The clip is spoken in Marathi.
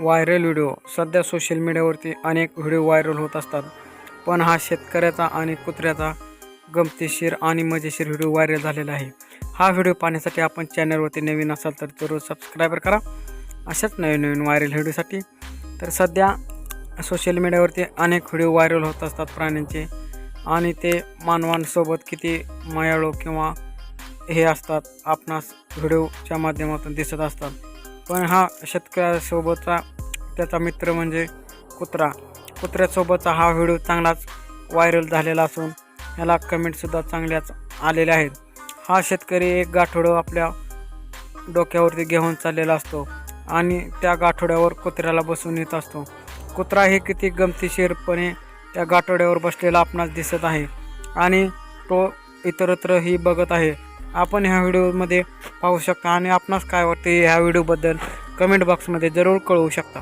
Viral video. सध्या सोशल मीडियावरती अनेक व्हिडिओ व्हायरल होत असतात. पण हा शेतकऱ्याचा आणि कुत्र्याचा गमतीशीर आणि मजेशीर व्हिडिओ व्हायरल झालेला आहे. हा व्हिडिओ पाहण्यासाठी आपण चॅनलवरती नवीन असाल तर जरूर सबस्क्राईबर करा. अशाच नवीन नवीन व्हायरल व्हिडिओसाठी. तर सध्या सोशल मीडियावरती अनेक व्हिडिओ व्हायरल होत असतात प्राण्यांचे. आणि ते मानवांसोबत किती मायाळू किंवा हे असतात आपणास व्हिडिओच्या माध्यमातून दिसत असतात. पण हा शेतकऱ्यासोबतचा त्याचा मित्र म्हणजे कुत्रा. कुत्र्यासोबतचा हा व्हिडिओ चांगलाच व्हायरल झालेला असून याला कमेंटसुद्धा चांगल्याच आलेल्या आहेत. हा शेतकरी एक गाठोडं आपल्या डोक्यावरती घेऊन चाललेला असतो आणि त्या गाठोड्यावर कुत्र्याला बसून येत असतो. कुत्रा हे किती गमतीशीरपणे त्या गाठोड्यावर बसलेला आपणास दिसत आहे आणि तो इतरत्रही बघत आहे. आपण ह्या व्हिडिओमध्ये पाहू शकता आणि आपणास काय वाटते ह्या व्हिडिओबद्दल कमेंट बॉक्समध्ये जरूर कळवू शकता.